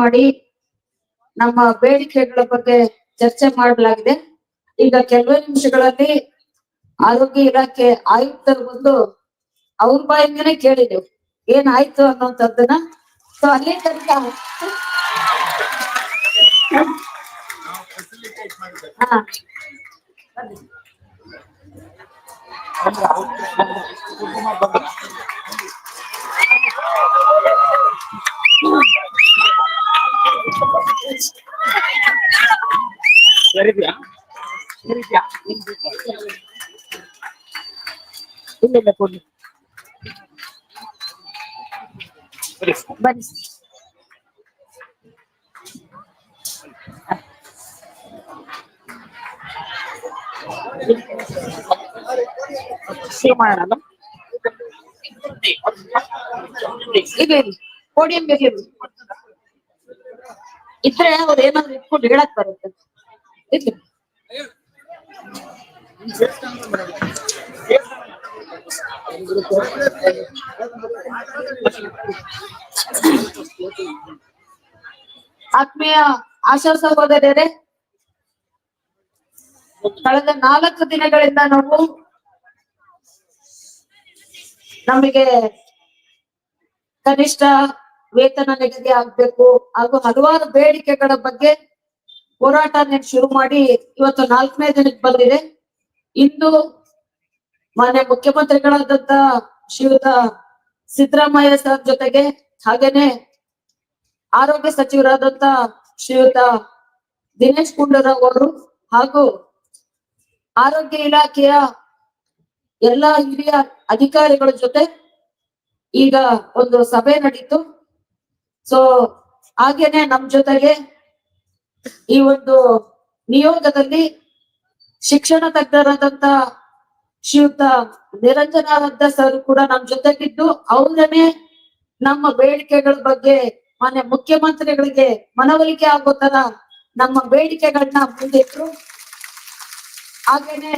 ಮಾಡಿ ನಮ್ಮ ಬೇಡಿಕೆಗಳ ಬಗ್ಗೆ ಚರ್ಚೆ ಮಾಡಲಾಗಿದೆ. ಈಗ ಕೆಲವೇ ನಿಮಿಷಗಳಲ್ಲಿ ಆರೋಗ್ಯ ಇಲಾಖೆ ಆಯುಕ್ತರು ಬಂದು ಅವ್ರ ಬಾಯಿಂದನೇ ಕೇಳಿದೆವು. ಏನಾಯ್ತು ಅನ್ನೋಂಥದ್ದನ್ನ ಸೊ ಅಲ್ಲಿ ತನಕ ಹಾ ಸರಿದ್ಯಾ ಸರಿದ್ಯಾ ಇಲ್ಲ ಇಲ್ಲ ಕೊಡ್ಲಿ ಬನ್ನಿ ಸೇವ್ ಮಾಡೋಣ ಇರ್ಲಿ ಪೋಡಿಯಂ ಇರ್ಲಿ ಇದ್ರೆ ಅವ್ರು ಏನಾದ್ರು ಇಟ್ಕೊಂಡು ಹೇಳಕ್ ಬರುತ್ತೆ. ಆತ್ಮೀಯ ಆಶಾ ಸಹೋದರರೇ, ಕಳೆದ ನಾಲ್ಕು ದಿನಗಳಿಂದ ನಾವು ನಮಗೆ ಕನಿಷ್ಠ ವೇತನ ನಿಗದಿ ಆಗ್ಬೇಕು. ಹಾಗೂ ಹಲವಾರು ಬೇಡಿಕೆಗಳ ಬಗ್ಗೆ ಹೋರಾಟ ಶುರು ಮಾಡಿ ಇವತ್ತು ನಾಲ್ಕನೇ ದಿನಕ್ಕೆ ಬಂದಿದೆ. ಇಂದು ಮಾನ್ಯ ಮುಖ್ಯಮಂತ್ರಿಗಳಾದಂತ ಶ್ರೀಯುತ ಸಿದ್ದರಾಮಯ್ಯ ಸರ್ ಜೊತೆಗೆ ಹಾಗೇನೆ ಆರೋಗ್ಯ ಸಚಿವರಾದಂತ ಶ್ರೀಯುತ ದಿನೇಶ್ ಗುಂಡೂರಾವ್ ಅವರು ಹಾಗೂ ಆರೋಗ್ಯ ಇಲಾಖೆಯ ಎಲ್ಲಾ ಹಿರಿಯ ಅಧಿಕಾರಿಗಳ ಜೊತೆ ಈಗ ಒಂದು ಸಭೆ ನಡೀತು. ಸೊ ಹಾಗೇನೆ ನಮ್ ಜೊತೆಗೆ ಈ ಒಂದು ನಿಯೋಗದಲ್ಲಿ ಶಿಕ್ಷಣ ತಜ್ಞರಾದಂತ ಶ್ರೀಯುತ ನಿರಂಜನಾನಂದ ಸರ್ ಕೂಡ ನಮ್ ಜೊತೆಗಿದ್ದು. ಅವರನ್ನೇ ನಮ್ಮ ಬೇಡಿಕೆಗಳ ಬಗ್ಗೆ ಮಾನ್ಯ ಮುಖ್ಯಮಂತ್ರಿಗಳಿಗೆ ಮನವರಿಕೆ ಆಗೋ ತರ ನಮ್ಮ ಬೇಡಿಕೆಗಳನ್ನ ಮುಂದಿಟ್ರು. ಹಾಗೇನೆ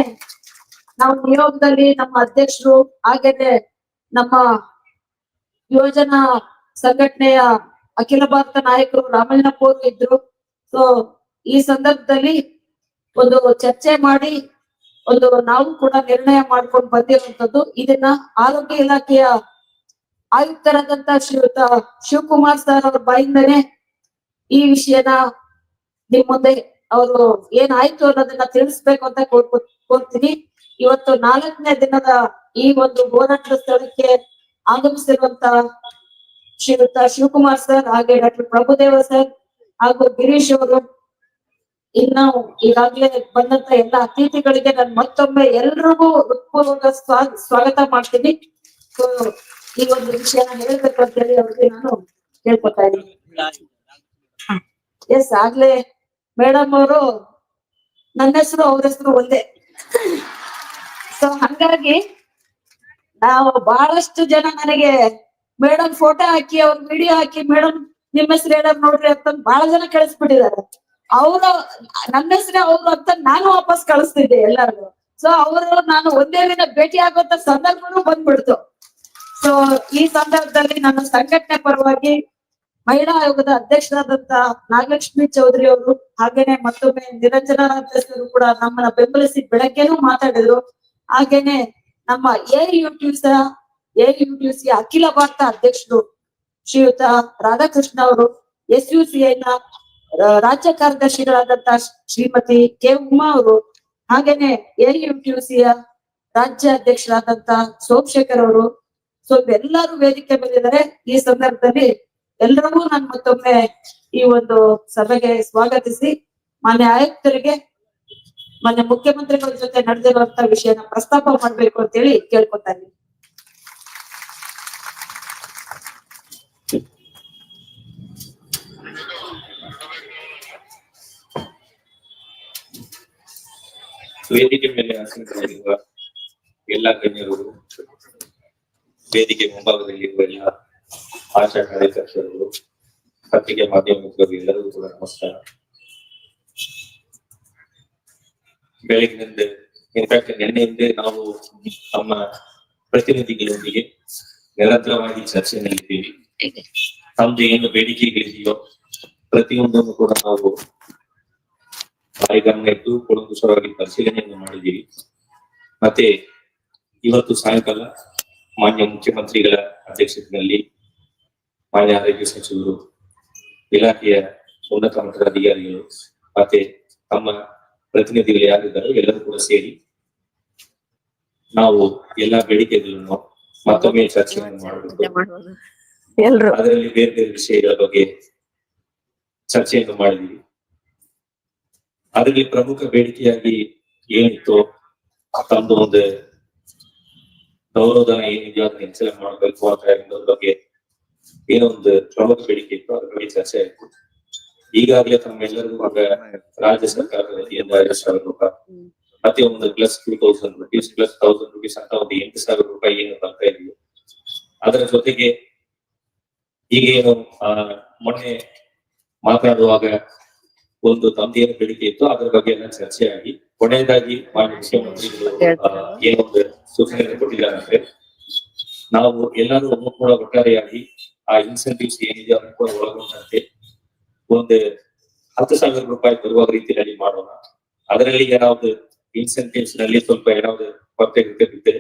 ನಾವು ನಿಯೋಗದಲ್ಲಿ ನಮ್ಮ ಅಧ್ಯಕ್ಷರು, ಹಾಗೇನೆ ನಮ್ಮ ಯೋಜನಾ ಸಂಘಟನೆಯ ಅಖಿಲ ಭಾರತ ನಾಯಕರು ರಾಮಾಯಣ ಅವರು ಇದ್ರು. ಸೊ ಈ ಸಂದರ್ಭದಲ್ಲಿ ಒಂದು ಚರ್ಚೆ ಮಾಡಿ, ಒಂದು ನಾವು ಕೂಡ ನಿರ್ಣಯ ಮಾಡ್ಕೊಂಡು ಬಂದಿರುವಂತದ್ದು ಇದನ್ನ ಆರೋಗ್ಯ ಇಲಾಖೆಯ ಆಯುಕ್ತರಾದಂತ ಶ್ರೀಯುತ ಶಿವಕುಮಾರ್ ಸರ್ ಅವ್ರ ಬಾಯಿಂದನೇ ಈ ವಿಷಯನ ನಿಮ್ ಮುಂದೆ ಅವರು ಏನಾಯ್ತು ಅನ್ನೋದನ್ನ ತಿಳಿಸ್ಬೇಕು ಅಂತ ಕೋರ್ತೀನಿ. ಇವತ್ತು ನಾಲ್ಕನೇ ದಿನದ ಈ ಒಂದು ಹೋರಾಟದ ಸ್ಥಳಕ್ಕೆ ಆಗಮಿಸಿರುವಂತ ಶ್ರೀಯುತ ಶಿವಕುಮಾರ್ ಸರ್ ಹಾಗೆ ಡಾಕ್ಟರ್ ಪ್ರಭುದೇವ ಸರ್ ಹಾಗೂ ಗಿರೀಶ್ ಅವರು. ಇನ್ನು ಈಗಾಗ್ಲೇ ಬಂದಂತ ಎಲ್ಲ ಅತಿಥಿಗಳಿಗೆ ನಾನು ಮತ್ತೊಮ್ಮೆ ಎಲ್ರಿಗೂ ಹೃತ್ಪೂರ್ವಕ ಸ್ವಾ- ಸ್ವಾಗತ ಮಾಡ್ತೀನಿ. ಸೊ ಈ ಒಂದು ವಿಷಯನ ಹೇಳ್ಬೇಕು ಅಂತ ಹೇಳಿ ಅವ್ರಿಗೆ ನಾನು ಹೇಳ್ಕೊತಾ ಇದ್ದೀನಿ. ಎಸ್ ಆಗ್ಲೇ ಮೇಡಮ್ ಅವರು ನನ್ನ ಹೆಸರು ಅವ್ರ ಹೆಸರು ಒಂದೇ. ಸೊ ಹಂಗಾಗಿ ನಾವು ಬಹಳಷ್ಟು ಜನ ನನಗೆ ಮೇಡಮ್ ಫೋಟೋ ಹಾಕಿ ಅವ್ರ ವಿಡಿಯೋ ಹಾಕಿ, ಮೇಡಮ್ ನಿಮ್ಮ ಹೆಸರು ಹೇಳಕ್ ನೋಡ್ರಿ ಅಂತ ಬಹಳ ಜನ ಕಳಿಸ್ಬಿಟ್ಟಿದ್ದಾರೆ. ಅವರು ನನ್ನ ಹೆಸರೇ ಅವ್ರು ಅಂತ ನಾನು ವಾಪಸ್ ಕಳಿಸ್ತಿದ್ದೆ ಎಲ್ಲರೂ ಸೊ ಅವರು, ನಾನು ಒಂದೇ ದಿನ ಭೇಟಿ ಆಗುವಂತ ಸಂದರ್ಭನೂ ಬಂದ್ಬಿಡ್ತು. ಸೊ ಈ ಸಂದರ್ಭದಲ್ಲಿ ನನ್ನ ಸಂಘಟನೆ ಪರವಾಗಿ ಮಹಿಳಾ ಆಯೋಗದ ಅಧ್ಯಕ್ಷರಾದಂತ ನಾಗಲಕ್ಷ್ಮಿ ಚೌಧರಿ ಅವರು ಹಾಗೇನೆ ಮತ್ತೊಮ್ಮೆ ನಿರಂಜನ ಅಧ್ಯಕ್ಷರು ಕೂಡ ನಮ್ಮನ್ನ ಬೆಂಬಲಿಸಿ ಬೆಳಗ್ಗೆನೂ ಮಾತಾಡಿದ್ರು. ಹಾಗೇನೆ ನಮ್ಮ ಎ ಯೂಟ್ಯೂಬ್ ಎ ಯುಟಿಸಿ ಅಖಿಲ ಭಾರತ ಅಧ್ಯಕ್ಷರು ಶ್ರೀಯುತ ರಾಧಾಕೃಷ್ಣ ಅವರು, ಎಸ್ ಯು ಸಿ ಐನ ರಾಜ್ಯ ಕಾರ್ಯದರ್ಶಿಗಳಾದಂತ ಶ್ರೀಮತಿ ಕೆ ಉಮಾ ಅವರು, ಹಾಗೇನೆ ಎ ಯುಟಿಸಿಯ ರಾಜ್ಯ ಅಧ್ಯಕ್ಷರಾದಂತ ಸೋಮಶೇಖರ್ ಅವರು, ಸೊ ಎಲ್ಲರೂ ವೇದಿಕೆ ಬಂದಿದ್ದಾರೆ ಈ ಸಂದರ್ಭದಲ್ಲಿ ಎಲ್ಲರಿಗೂ ನಾನು ಮತ್ತೊಮ್ಮೆ ಈ ಒಂದು ಸಭೆಗೆ ಸ್ವಾಗತಿಸಿ, ಮಾನ್ಯ ಆಯುಕ್ತರಿಗೆ, ಮಾನ್ಯ ಮುಖ್ಯಮಂತ್ರಿಗಳ ಜೊತೆ ನಡೆದಿರುವಂತ ವಿಷಯನ ಪ್ರಸ್ತಾಪ ಮಾಡ್ಬೇಕು ಅಂತೇಳಿ ಕೇಳ್ಕೊತಾ ಇದ್ದೀನಿ. ವೇದಿಕೆ ಮೇಲೆ ಆಸೀನರಾಗಿರುವ ಎಲ್ಲ ಗಣ್ಯರು ವೇದಿಕೆ ಮುಂಭಾಗದಲ್ಲಿರುವ ಎಲ್ಲ ಆಶಾ ಕಾರ್ಯಕರ್ತರು ಪತ್ರಿಕೆ ಮಾಧ್ಯಮದವರು ಎಲ್ಲರಿಗೂ ಕೂಡ ನಮಸ್ಕಾರ. ಬೆಳಗಿನಿಂದ ಇನ್ಫ್ಯಾಕ್ಟ್ ನಿನ್ನೆಯಿಂದ ನಾವು ನಮ್ಮ ಪ್ರತಿನಿಧಿಗಳೊಂದಿಗೆ ನಿರಂತರವಾಗಿ ಚರ್ಚೆಯಲ್ಲಿದ್ದೀವಿ. ನಮ್ದು ಏನು ಬೇಡಿಕೆಗಳಿದೆಯೋ ಪ್ರತಿಯೊಂದನ್ನು ಕೂಡ ನಾವು ಗಮನ ಇಟ್ಟು ಕೂಲಂಕುಷವಾಗಿ ಪರಿಶೀಲನೆಯನ್ನು ಮಾಡಿದ್ದೀವಿ. ಮತ್ತೆ ಇವತ್ತು ಸಾಯಂಕಾಲ ಮಾನ್ಯ ಮುಖ್ಯಮಂತ್ರಿಗಳ ಅಧ್ಯಕ್ಷತೆಯಲ್ಲಿ ಮಾನ್ಯ ಆರೋಗ್ಯ ಸಚಿವರು ಇಲಾಖೆಯ ಉನ್ನತ ಮಟ್ಟದ ಅಧಿಕಾರಿಗಳು ಮತ್ತೆ ತಮ್ಮ ಪ್ರತಿನಿಧಿಗಳು ಯಾರಿದ್ದಾರೋ ಎಲ್ಲರೂ ಕೂಡ ಸೇರಿ ನಾವು ಎಲ್ಲಾ ಬೇಡಿಕೆಗಳನ್ನು ಮತ್ತೊಮ್ಮೆ ಚರ್ಚೆಯನ್ನು ಮಾಡಬೇಕು ಅದರಲ್ಲಿ ಬೇರೆ ಬೇರೆ ವಿಷಯಗಳ ಬಗ್ಗೆ ಚರ್ಚೆಯನ್ನು ಮಾಡಿದ್ವಿ ಅದರಲ್ಲಿ ಪ್ರಮುಖ ಬೇಡಿಕೆಯಾಗಿ ಏನಿತ್ತು? ತಮ್ಮದು ಒಂದು ಗೌರವಧನ ಏನಿದೆಯೋ ಅದನ್ನ ಹೆಚ್ಚಳ ಮಾಡಬೇಕು ಅಂತ ಅನ್ನೋದ್ರ ಬಗ್ಗೆ ಏನೋ ಒಂದು ಪ್ರಮುಖ ಬೇಡಿಕೆ ಇತ್ತು. ಅದ್ರ ಬಗ್ಗೆ ಚರ್ಚೆ ಆಯ್ತು. ಈಗಾಗಲೇ ತಮ್ಮೆಲ್ಲರಿಗೂ ರಾಜ್ಯ ಸರ್ಕಾರದ ವತಿಯಿಂದ ಐದು ಸಾವಿರ ರೂಪಾಯಿ, ಮತ್ತೆ ಒಂದು plus two thousand rupees plus thousand rupees ಅಂತ ಒಂದು ಎಂಟು ಸಾವಿರ ರೂಪಾಯಿ ಏನು ಬರ್ತಾ ಇದೆಯೋ ಅದರ ಜೊತೆಗೆ ಈಗೇನು ಮೊನ್ನೆ ಮಾತನಾಡುವಾಗ ಒಂದು ತಂದೆಯ ಬೇಡಿಕೆ ಇತ್ತು. ಅದರ ಬಗ್ಗೆ ಎಲ್ಲ ಚರ್ಚೆ ಆಗಿ ಕೊನೆಯದಾಗಿ ಮಾನ್ಯ ಮುಖ್ಯಮಂತ್ರಿಗಳು ಏನೊಂದು ಸೂಚನೆಯನ್ನು ಕೊಟ್ಟಿದ್ದಾರೆ ಅಂದ್ರೆ ನಾವು ಎಲ್ಲರೂ ಒಮ್ಮೆ ಕೂಡ ಒಟ್ಟಾರೆಯಾಗಿ ಆ ಇನ್ಸೆಂಟಿವ್ಸ್ ಏನಿದೆ ಅದನ್ನು ಕೂಡ ಒಳಗೊಂಡಂತೆ ಒಂದು ಹತ್ತು ಸಾವಿರ ರೂಪಾಯಿ ಬರುವ ರೀತಿಯಲ್ಲಿ ಮಾಡೋಣ. ಅದರಲ್ಲಿ ಏನಾದ್ರು ಇನ್ಸೆಂಟಿವ್ಸ್ನಲ್ಲಿ ಸ್ವಲ್ಪ ಏನಾದ್ರು ಕೊರತೆ ಗಿರತೆ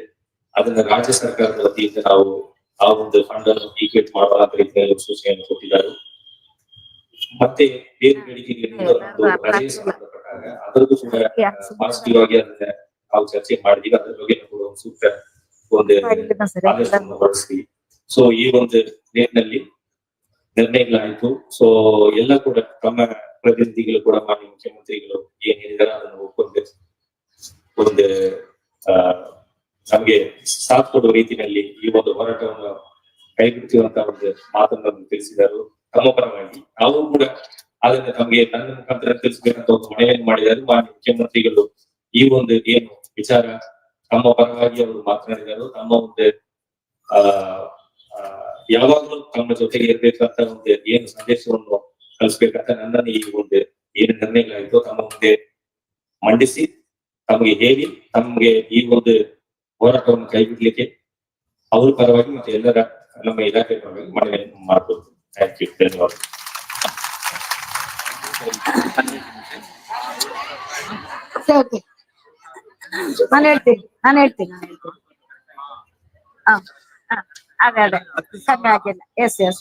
ಅದನ್ನ ರಾಜ್ಯ ಸರ್ಕಾರದ ವತಿಯಿಂದ ನಾವು ಆ ಒಂದು ಫಂಡ್ ಅನ್ನು ಈಕ್ವೇಟ್ ಮಾಡುವ ರೀತಿಯಲ್ಲಿ ಸೂಚನೆಯನ್ನು ಕೊಟ್ಟಿದ್ದಾರೆ. ಮತ್ತೆ ಬೇರೆ ಬೇಡಿಕೆಗೆ ರಜೆ ಸಂಬಂಧಪಟ್ಟಾಗ ಅದರದ್ದು ಕೂಡ ಪಾಸಿಟಿವ್ ಆಗಿ ಅದನ್ನ ನಾವು ಚರ್ಚೆ ಮಾಡಿದೀವಿ. ಅದ್ರ ಬಗ್ಗೆ ಕೂಡ ಒಂದು ಸೂಕ್ತ ಒಂದು ಆದೇಶವನ್ನು ಸೊ ಈ ಒಂದು ನಿಟ್ಟಿನಲ್ಲಿ ನಿರ್ಣಯಗಳಾಯ್ತು ಸೊ ಎಲ್ಲ ಕೂಡ ತಮ್ಮ ಪ್ರತಿನಿಧಿಗಳು ಕೂಡ ಮಾನ್ಯ ಮುಖ್ಯಮಂತ್ರಿಗಳು ಏನ್ ಹೇಳಿದಾರೆ ಅದನ್ನು ಒಪ್ಕೊಂಡು ಒಂದು ಆ ನಮ್ಗೆ ಸಾಥ್ ಕೊಡುವ ರೀತಿಯಲ್ಲಿ ಈ ಒಂದು ಹೋರಾಟವನ್ನು ಕೈಬಿಡ್ತೀವಂತ ಒಂದು ಮಾತನ್ನು ತಿಳಿಸಿದರು. ತಮ್ಮ ಪರವಾಗಿ ನಾವು ಕೂಡ ಅದನ್ನ ತಮಗೆ ನನ್ನ ಮುಖಾಂತರ ತಿಳಿಸಬೇಕಂತ ಒಂದು ಮನವಿಯನ್ನು ಮಾಡಿದ್ದಾರೆ. ಮಾನ್ಯ ಮುಖ್ಯಮಂತ್ರಿಗಳು ಈ ಒಂದು ಏನು ವಿಚಾರ ತಮ್ಮ ಪರವಾಗಿ ಅವರು ಮಾತನಾಡಿದರು ತಮ್ಮ ಒಂದು ಆ ಆ, ಯಾವಾಗಲೂ ತಮ್ಮ ಜೊತೆಗೆ ಇರ್ಬೇಕಂತ ಒಂದು ಏನು ಸಂದೇಶವನ್ನು ಕಲಿಸ್ಬೇಕಂತ ನನ್ನನ್ನು ಈ ಒಂದು ಏನು ನಿರ್ಣಯಗಳಾಯಿತು ತಮ್ಮ ಮುಂದೆ ಮಂಡಿಸಿ ತಮಗೆ ಹೇಳಿ ತಮಗೆ ಈ ಒಂದು ಹೋರಾಟವನ್ನು ಕೈಬಿಡ್ಲಿಕ್ಕೆ ಅವ್ರ ಪರವಾಗಿ ಮತ್ತೆ ಎಲ್ಲರ ನಮ್ಮ ಇಲಾಖೆ ಪರವಾಗಿ ಮನವಿಯನ್ನು ಮಾಡಬಹುದು ಥ್ಯಾಂಕ್ you, ನಾನು ಹೇಳ್ತೀನಿ ನಾನು ಹೇಳ್ತೀನಿ. ಹಾ ಹಾ, ಅದೇ ಅದೇ. ಎಸ್ ಎಸ್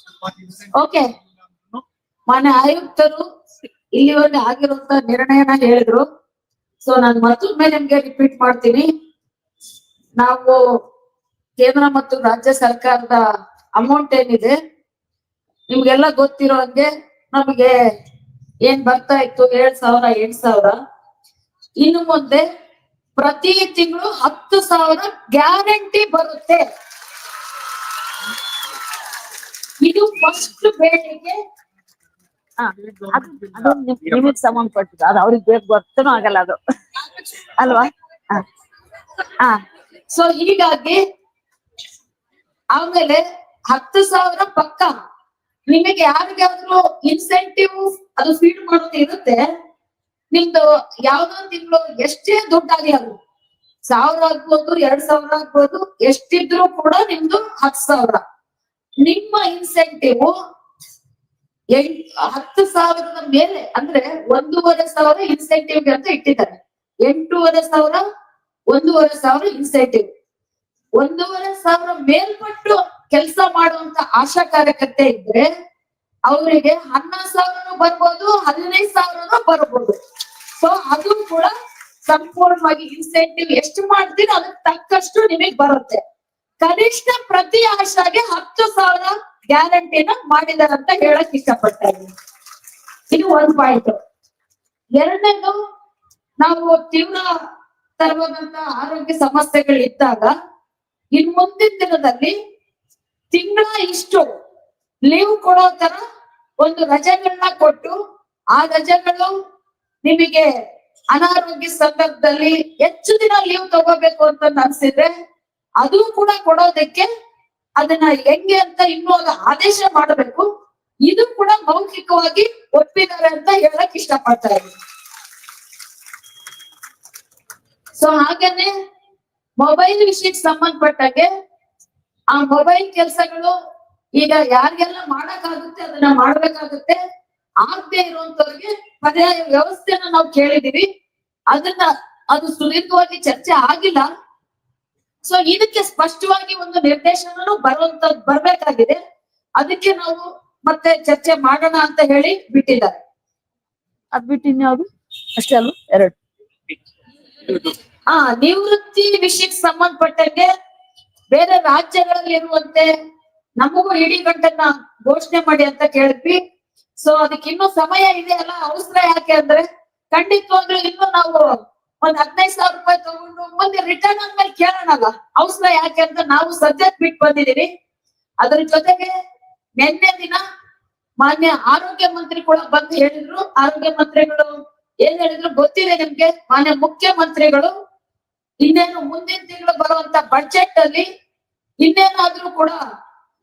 ಓಕೆ ಮಾನ್ಯ ಆಯುಕ್ತರು ಇಲ್ಲಿವರೆಗೆ ಆಗಿರುವಂತ ನಿರ್ಣಯನ ಹೇಳಿದ್ರು. ಸೊ ನಾನು ಮತ್ತೊಮ್ಮೆ ನಿಮ್ಗೆ ರಿಪೀಟ್ ಮಾಡ್ತೀನಿ. ನಾವು ಕೇಂದ್ರ ಮತ್ತು ರಾಜ್ಯ ಸರ್ಕಾರದ ಅಮೌಂಟ್ ಏನಿದೆ ನಿಮ್ಗೆಲ್ಲ ಗೊತ್ತಿರೋ ಹಂಗೆ ನಮಗೆ ಏನ್ ಬರ್ತಾ ಇತ್ತು? ಏಳ್ ಸಾವಿರ ಎಂಟ್ ಸಾವಿರ. ಇನ್ನು ಮುಂದೆ ಪ್ರತಿ ತಿಂಗಳು ಹತ್ತು ಸಾವಿರ ಗ್ಯಾರಂಟಿ ಬರುತ್ತೆ. ಇದು ಫಸ್ಟ್ ಬೇಡಿಕೆ. ನಿಮಗ್ ಸಂಬಂಧಪಟ್ಟದ್ದು. ಅದು ಅವ್ರಿಗೆ ಬೇಕು ಗೊತ್ತನೂ ಆಗಲ್ಲ ಅದು. ಅಲ್ವಾ? ಹಾ. ಸೊ ಹೀಗಾಗಿ ಆಮೇಲೆ ಹತ್ತು ಸಾವಿರ ಪಕ್ಕ. ನಿಮಗೆ ಯಾರಿಗಾದ್ರೂ ಇನ್ಸೆಂಟಿವ್ ಅದು ಫೀಡ್ ಮಾಡೋದು ಇರುತ್ತೆ, ನಿಮ್ದು ಯಾವ್ದೋ ತಿಂಗಳು ಎಷ್ಟೇ ದುಡ್ಡಾಗಿ ಅದು, ಸಾವಿರ ಆಗ್ಬೋದು, ಎರಡ್ ಸಾವಿರ ಆಗ್ಬೋದು, ಎಷ್ಟಿದ್ರು ಕೂಡ ನಿಮ್ದು ಹತ್ತು ಸಾವಿರ. ನಿಮ್ಮ ಇನ್ಸೆಂಟಿವ್ ಎಂಟ್ ಹತ್ತು ಸಾವಿರದ ಮೇಲೆ, ಅಂದ್ರೆ ಒಂದೂವರೆ ಸಾವಿರ ಇನ್ಸೆಂಟಿವ್ ಅಂತ ಇಟ್ಟಿದ್ದಾರೆ. ಎಂಟೂವರೆ ಸಾವಿರ, ಒಂದೂವರೆ ಸಾವಿರ ಇನ್ಸೆಂಟಿವ್ ಒಂದೂವರೆ ಸಾವಿರ ಮೇಲ್ಪಟ್ಟು ಕೆಲಸ ಮಾಡುವಂತ ಆಶಾ ಕಾರ್ಯಕರ್ತೆ ಇದ್ರೆ ಅವರಿಗೆ ಹನ್ನೊಂದು ಸಾವಿರನು ಬರ್ಬೋದು, ಹದಿನೈದು ಸಾವಿರನು ಬರ್ಬೋದು. ಸೊ ಅದು ಕೂಡ ಸಂಪೂರ್ಣವಾಗಿ ಇನ್ಸೆಂಟಿವ್ ಎಷ್ಟು ಮಾಡ್ತೀರೋ ಅದಕ್ಕೆ ತಕ್ಕಷ್ಟು ನಿಮಗೆ ಬರುತ್ತೆ. ಕನಿಷ್ಠ ಪ್ರತಿ ಆಶಾಗೆ ಹತ್ತು ಸಾವಿರ ಗ್ಯಾರಂಟಿನ ಮಾಡಿದಾರೆ ಅಂತ ಹೇಳಕ್ ಇಷ್ಟಪಡ್ತಾ ಇದ್ದೀನಿ. ಇದು ಒಂದು ಪಾಯಿಂಟ್ ಎರಡನೇದು, ನಾವು ತೀವ್ರ ತರವಾದಂತ ಆರೋಗ್ಯ ಸಮಸ್ಯೆಗಳು ಇದ್ದಾಗ ಇನ್ ಮುಂದಿನ ದಿನದಲ್ಲಿ ತಿಂಗಳ ಇಷ್ಟು ಲೀವ್ ಕೊಡೋ ತರ ಒಂದು ರಜೆಗಳನ್ನ ಕೊಟ್ಟು ಆ ರಜೆಗಳು ನಿಮಗೆ ಅನಾರೋಗ್ಯ ಸಂದರ್ಭದಲ್ಲಿ ಹೆಚ್ಚು ದಿನ ಲೀವ್ ತಗೋಬೇಕು ಅಂತ ಅನ್ಸಿದ್ರೆ ಅದು ಕೂಡ ಕೊಡೋದಕ್ಕೆ ಅದನ್ನ ಹೆಂಗೆ ಅಂತ ಇನ್ನೂ ಅದು ಆದೇಶ ಮಾಡಬೇಕು. ಇದು ಕೂಡ ಮೌಖಿಕವಾಗಿ ಒಪ್ಪಿದ್ದಾರೆ ಅಂತ ಹೇಳಕ್ ಇಷ್ಟಪಡ್ತಾ ಇದ್ದೀನಿ. ಸೊ ಹಾಗೇನೆ ಮೊಬೈಲ್ ವಿಷಯಕ್ಕೆ ಸಂಬಂಧಪಟ್ಟಾಗೆ ಆ ಮೊಬೈಲ್ ಕೆಲಸಗಳು ಈಗ ಯಾರಿಗೆಲ್ಲ ಮಾಡಕ್ಕಾಗುತ್ತೆ ಅದನ್ನ ಮಾಡ್ಬೇಕಾಗುತ್ತೆ ಆಗದೆ ಇರುವಂತವ್ರಿಗೆ ಪರ್ಯಾಯ ವ್ಯವಸ್ಥೆನ ನಾವು ಕೇಳಿದೀವಿ. ಅದನ್ನ ಅದು ಸುದೀರ್ಘವಾಗಿ ಚರ್ಚೆ ಆಗಿಲ್ಲ. ಸೊ ಇದಕ್ಕೆ ಸ್ಪಷ್ಟವಾಗಿ ಒಂದು ನಿರ್ದೇಶನನು ಬರುವಂತ ಬರ್ಬೇಕಾಗಿದೆ. ಅದಕ್ಕೆ ನಾವು ಮತ್ತೆ ಚರ್ಚೆ ಮಾಡೋಣ ಅಂತ ಹೇಳಿ ಬಿಟ್ಟಿದ್ದಾರೆ. ಅದ್ ಬಿಟ್ಟು ಇನ್ಯಾವ್ದು ಅಷ್ಟೇ ಅಲ್ವಾ? ಎರಡು. ಆ ನಿವೃತ್ತಿ ವಿಷಯಕ್ಕೆ ಸಂಬಂಧಪಟ್ಟಂಗೆ ಬೇರೆ ರಾಜ್ಯಗಳಲ್ಲಿ ಇರುವಂತೆ ನಮಗೂ ಇಡೀ ಗಂಟನ್ನ ಘೋಷಣೆ ಮಾಡಿ ಅಂತ ಕೇಳಿದ್ವಿ. ಸೊ ಅದಕ್ಕೆ ಇನ್ನೂ ಸಮಯ ಇದೆ ಅಲ್ಲ ಅವಸರ ಯಾಕೆ ಅಂದ್ರೆ ಖಂಡಿತವಾಗ್ಲೂ ಇನ್ನು ನಾವು ಒಂದ್ ಹದಿನೈದು ಸಾವಿರ ರೂಪಾಯಿ ತಗೊಂಡು ಮುಂದೆ ರಿಟರ್ನ್ ಅಂದ್ಮೇಲೆ ಕೇಳೋಣಲ್ಲ? ಅವಸರ ಯಾಕೆ ಅಂತ ನಾವು ಸದ್ಯಕ್ಕೆ ಬಿಟ್ಟು ಬಂದಿದೀವಿ ಅದ್ರ ಜೊತೆಗೆ ನಿನ್ನೆ ದಿನ ಮಾನ್ಯ ಆರೋಗ್ಯ ಮಂತ್ರಿ ಕೂಡ ಬಂದು ಹೇಳಿದ್ರು. ಆರೋಗ್ಯ ಮಂತ್ರಿಗಳು ಏನ್ ಹೇಳಿದ್ರು ಗೊತ್ತಿದೆ ನಿಮ್ಗೆ? ಮಾನ್ಯ ಮುಖ್ಯಮಂತ್ರಿಗಳು ಇನ್ನೇನು ಮುಂದಿನ ತಿಂಗಳು ಬರುವಂತ ಬಜೆಟ್ ಅಲ್ಲಿ ಇನ್ನೇನಾದ್ರೂ ಕೂಡ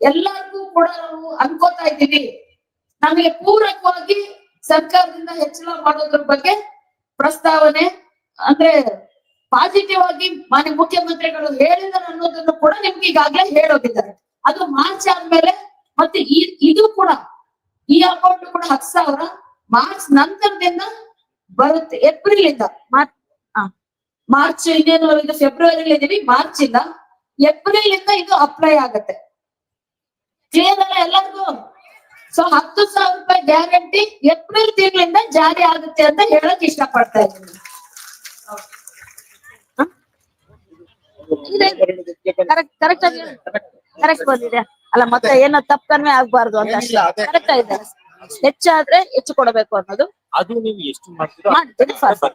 ಎಲ್ಲರಿಗೂ ಕೂಡ ನಾವು ಅನ್ಕೋತಾ ಇದ್ದೀವಿ ನಮಗೆ ಪೂರಕವಾಗಿ ಸರ್ಕಾರದಿಂದ ಹೆಚ್ಚಳ ಮಾಡೋದ್ರ ಬಗ್ಗೆ ಪ್ರಸ್ತಾವನೆ, ಅಂದ್ರೆ ಪಾಸಿಟಿವ್ ಆಗಿ ಮಾನ್ಯ ಮುಖ್ಯಮಂತ್ರಿಗಳು ಹೇಳಿದ್ದಾರೆ ಅನ್ನೋದನ್ನು ಕೂಡ ನಿಮ್ಗೆ ಈಗಾಗ್ಲೇ ಹೇಳೋಗಿದ್ದಾರೆ ಅದು ಮಾರ್ಚ್ ಆದ್ಮೇಲೆ ಮತ್ತೆ ಈ, ಇದು ಕೂಡ ಈ ಅಕೌಂಟ್ ಕೂಡ ಹತ್ತು ಸಾವಿರ ಮಾರ್ಚ್ ನಂತರದಿಂದ ಬರುತ್ತೆ ಏಪ್ರಿಲ್ ಇಂದ ಮಾರ್ಚ್. ಮಾರ್ಚ್ ಇನ್ನೇನು ಇದು ಫೆಬ್ರವರಿ ಇದೀವಿ ಮಾರ್ಚ್ ಇಂದ ಏಪ್ರಿಲ್ ಇಂದ ಇದು ಅಪ್ಲೈ ಆಗತ್ತೆ. ಕ್ಲಿಯರ್ ಅಲ್ಲ ಎಲ್ಲರಿಗೂ? ಸೊ ಹತ್ತು ಸಾವಿರ ರೂಪಾಯಿ ಗ್ಯಾರಂಟಿ ಏಪ್ರಿಲ್ ತಿಂಗಳಿಂದ ಜಾರಿ ಆಗುತ್ತೆ ಅಂತ ಹೇಳಕ್ ಇಷ್ಟ ಪಡ್ತಾ ಇದ್ದೀನಿ ಕರೆಕ್ಟ್ ಕರೆಕ್ಟ್ ಕರೆಕ್ಟ್ ಬಂದಿದೆ. ಅಲ್ಲ ಮತ್ತೆ ಏನೋ ತಪ್ಪು ಕಡಿಮೆ ಆಗ್ಬಾರ್ದು ಅಂತ. ಕರೆಕ್ಟ್ ಆಗಿದೆ. ಹೆಚ್ಚಾದ್ರೆ ಹೆಚ್ಚು ಕೊಡಬೇಕು ಅನ್ನೋದು. ಅದು ನೀವು ಎಷ್ಟು ಮಾಡ್ತೀರಾ ಮಾಡ್ತೀನಿ ಫಸ್ಟ್.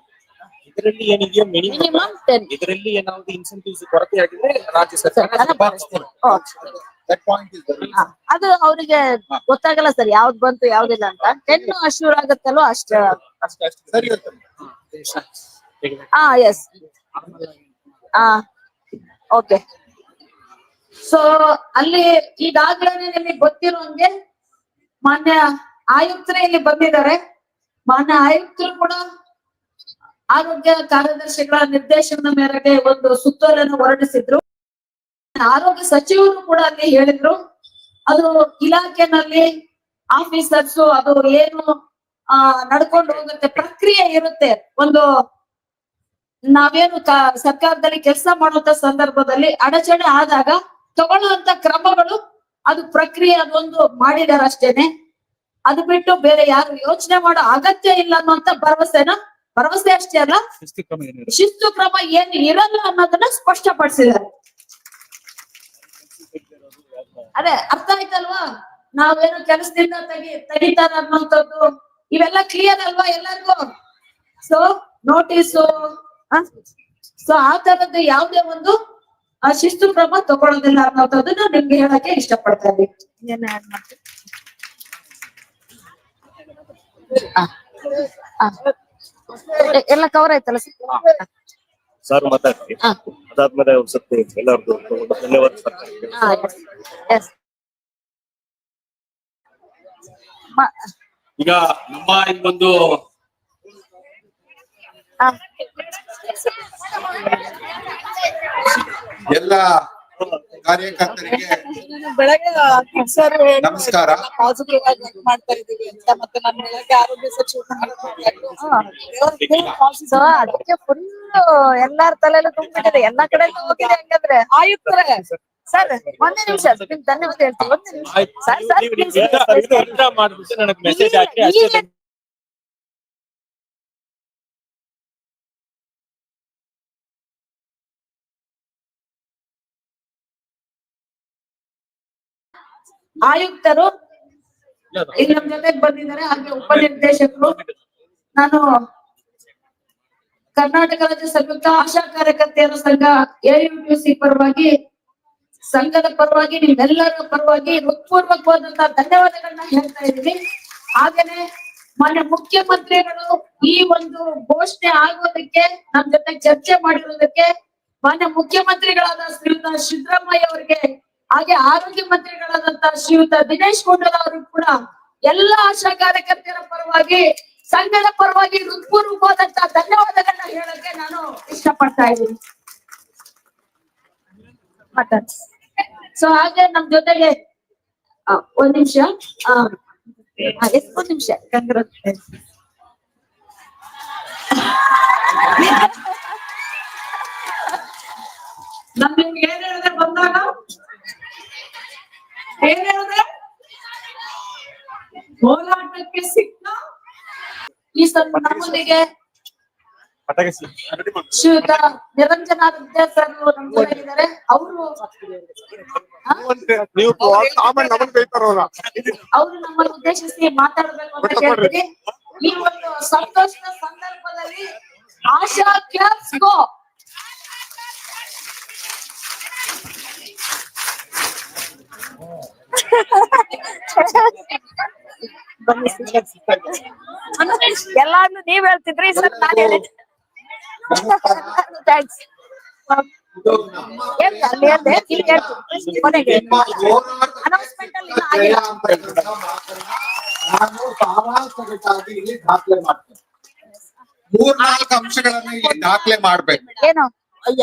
ಇದರಲ್ಲಿ ಏನಿದೆಯೋ ಮಿನಿಮಮ್ ಇದರಲ್ಲಿ ಏನಾದ್ರು ಇನ್ಸೆಂಟಿವ್ಸ್ ಕೊರತೆ ಆಗಿದ್ರೆ ರಾಜ್ಯ ಸರ್ಕಾರ ಅದು ಅವರಿಗೆ ಗೊತ್ತಾಗಲ್ಲ ಸರ್ ಯಾವ್ದು ಬಂತು ಯಾವ್ದಿಲ್ಲ ಅಂತ. ಟೆನ್ ಅಶ್ಯೂರ್ ಆಗತ್ತಲ್ಲೋ ಅಷ್ಟ. ಸರಿ. ಹಾ ಎಸ್ ಹಾ ಓಕೆ ಸೊ ಅಲ್ಲಿ ಈಗಾಗ್ಲೇ ನಿಮಗೆ ಗೊತ್ತಿರೋಂಗೆ ಮಾನ್ಯ ಆಯುಕ್ತರೇ ಇಲ್ಲಿ ಬಂದಿದ್ದಾರೆ. ಮಾನ್ಯ ಆಯುಕ್ತರು ಕೂಡ ಆರೋಗ್ಯ ಕಾರ್ಯದರ್ಶಿಗಳ ನಿರ್ದೇಶನದ ಮೇರೆಗೆ ಒಂದು ಸುತ್ತೋಲೆಯನ್ನು ಹೊರಡಿಸಿದ್ರು. ಆರೋಗ್ಯ ಸಚಿವರು ಕೂಡ ಅಲ್ಲಿ ಹೇಳಿದ್ರು. ಅದು ಇಲಾಖೆನಲ್ಲಿ ಆಫೀಸರ್ಸ್ ಅದು ಏನು, ಆ, ನಡ್ಕೊಂಡು ಹೋಗುತ್ತೆ, ಪ್ರಕ್ರಿಯೆ ಇರುತ್ತೆ. ಒಂದು ನಾವೇನು ಸರ್ಕಾರದಲ್ಲಿ ಕೆಲಸ ಮಾಡುವಂತ ಸಂದರ್ಭದಲ್ಲಿ ಅಡಚಣೆ ಆದಾಗ ತಗೊಳ್ಳುವಂತ ಕ್ರಮಗಳು ಅದು ಪ್ರಕ್ರಿಯೆ ಅದೊಂದು ಮಾಡಿದಾರೆ ಅಷ್ಟೇನೆ ಅದು ಬಿಟ್ಟು ಬೇರೆ ಯಾರು ಯೋಚನೆ ಮಾಡೋ ಅಗತ್ಯ ಇಲ್ಲ ಅನ್ನುವಂತ ಭರವಸೆನ ಭರವಸೆ ಅಷ್ಟೇ ಅಲ್ಲ? ಶಿಸ್ತು ಕ್ರಮ ಏನು ಇರಲ್ಲ ಅನ್ನೋದನ್ನ ಸ್ಪಷ್ಟಪಡಿಸಿದ್ದಾರೆ. ಅದೇ ಅರ್ಥ ಆಯ್ತಲ್ವಾ? ನಾವೇನು ಕೆಲಸದಿಂದ ತೆಗಿ ತೆಗಿತಾರ ಅನ್ನೋಂಥದ್ದು ಇವೆಲ್ಲ ಕ್ಲಿಯರ್ ಅಲ್ವಾ ಎಲ್ಲರಿಗೂ? ಸೊ ನೋಟಿಸು ಸೊ ಆ ತರದ್ದು ಯಾವುದೇ ಒಂದು ಆ ಶಿಸ್ತು ಕ್ರಮ ತಗೊಳ್ಳೋದಿಲ್ಲ ಅನ್ನೋದನ್ನ ನಿಮ್ಗೆ ಹೇಳಕ್ಕೆ ಇಷ್ಟಪಡ್ತಾ ಇದ್ದೀನಿ. ಏನ್ ಎಲ್ಲ ಕವರ್ ಆಯ್ತಲ್ಲ ಸರ್ ಮಾತಾಡ್ತೀನಿ. ಅದಾದ್ಮೇಲೆ ಒಂದ್ ಸ್ವಲ್ಪ ಎಲ್ಲರದ್ದು ಧನ್ಯವಾದ ಸರ್ ಈಗ ನಮ್ಮ ಈ ಒಂದು ಎಲ್ಲ ಕಾರ್ಯಕರ್ತರಿಗೆ ಬೆಳಗ್ಗೆ ಸರ್ ನಮಸ್ಕಾರ. ಪಾಸಿಟಿವ್ ಆಗಿ ಮಾಡ್ತಾ ಇದ್ದೀವಿ ಅಂತ ಮತ್ತೆ ನಾನು ಬೆಳಗ್ಗೆ ಆರೋಗ್ಯ ಸಚಿವ ಅದಕ್ಕೆ ಫುಲ್ ಎಲ್ಲಾರ ತಲೆಯಲ್ಲೂ ತುಂಬಿಟ್ಟಿದೆ ಎಲ್ಲಾ ಕಡೆ ಹೋಗಿದೆ ಹಂಗಂದ್ರೆ. ಆಯುಕ್ತರೇ. ಸರ್ ಒಂದೇ ನಿಮಿಷ. ನಿಮ್ ಧನ್ಯವಾದ ಹೇಳ್ತೀನಿ. ಒಂದೇ ನಿಮಿಷ. ಸರ್ ಸರ್ ಆಯುಕ್ತರು ಇಲ್ಲಿ ನಮ್ ಜೊತೆಗೆ ಬಂದಿದ್ದಾರೆ ಹಾಗೆ ಉಪನಿರ್ದೇಶಕರು. ನಾನು ಕರ್ನಾಟಕ ರಾಜ್ಯ ಸಂಯುಕ್ತ ಆಶಾ ಕಾರ್ಯಕರ್ತೆಯರ ಸಂಘ ಎಯುಟಿಸಿ ಪರವಾಗಿ ಸಂಘದ ಪರವಾಗಿ ನಿಮ್ಮೆಲ್ಲರ ಪರವಾಗಿ ಹೃತ್ಪೂರ್ವಕವಾದಂತಹ ಧನ್ಯವಾದಗಳನ್ನ ಹೇಳ್ತಾ ಇದ್ದೀನಿ. ಹಾಗೇನೆ ಮಾನ್ಯ ಮುಖ್ಯಮಂತ್ರಿಗಳು ಈ ಒಂದು ಘೋಷಣೆ ಆಗೋದಕ್ಕೆ ನಮ್ ಜೊತೆ ಚರ್ಚೆ ಮಾಡಿರೋದಕ್ಕೆ ಮಾನ್ಯ ಮುಖ್ಯಮಂತ್ರಿಗಳಾದ ಶ್ರೀಯುತ ಸಿದ್ದರಾಮಯ್ಯ ಅವರಿಗೆ ಹಾಗೆ ಆರೋಗ್ಯ ಮಂತ್ರಿಗಳಾದಂತಹ ಶ್ರೀಯುತ ದಿನೇಶ್ ಗುಂಡೂರಾವ್ ಅವರು ಕೂಡ ಎಲ್ಲಾ ಆಶಾ ಕಾರ್ಯಕರ್ತರ ಪರವಾಗಿ, ಸಂಘದ ಪರವಾಗಿ ಹೃತ್ಪೂರ್ವಕವಾದಂತಹ ಧನ್ಯವಾದಗಳನ್ನ ಹೇಳಕ್ಕೆ ನಾನು ಇಷ್ಟಪಡ್ತಾ ಇದ್ದೀನಿ. ಸೊ ಹಾಗೆ ನಮ್ ಜೊತೆಗೆ ಒಂದ್ ನಿಮಿಷ. ಒಂದ್ ನಿಮಿಷ. ನಿಮ್ಗೆ ಏನ್ ಹೇಳಿದ್ರೆ ಬಂದಾಗ ಏನ್ ಹೋರಾಟಕ್ಕೆ ಸಿಕ್ಕ? ಈ ಸ್ವಲ್ಪ ನಮ್ಮೊಂದಿಗೆ ಶ್ರೀಯುತ ನಿರಂಜನ ಸರ್ ನಮ್ಮ ಅವರು ಕಾಮನ್ ನಮ್ಮನ್ ಬೈತಾರಲ್ಲ ಅವರು. ನಮ್ಮನ್ನು ಉದ್ದೇಶಿಸಿ ಮಾತಾಡಬೇಕು ಅಂತ ಕೇಳ್ತೀನಿ ಈ ಒಂದು ಸಂತೋಷದ ಸಂದರ್ಭದಲ್ಲಿ ಆಶಾ ಕ್ಯಾಬ್ಸ್ ಎಲ್ಲಾನು ನೀವ್ ಹೇಳ್ತಿದ್ರಿ ಸರ್ ನಾನು ಥ್ಯಾಂಕ್ಸ್ ಅಲ್ಲಿ ಇಲ್ಲಿ ದಾಖಲೆ ಮಾಡ್ತೇನೆ ಮೂರ್ನಾಲ್ಕು ಅಂಶಗಳನ್ನ ಇಲ್ಲಿ ದಾಖಲೆ ಮಾಡ್ಬೇಕು. ಏನು?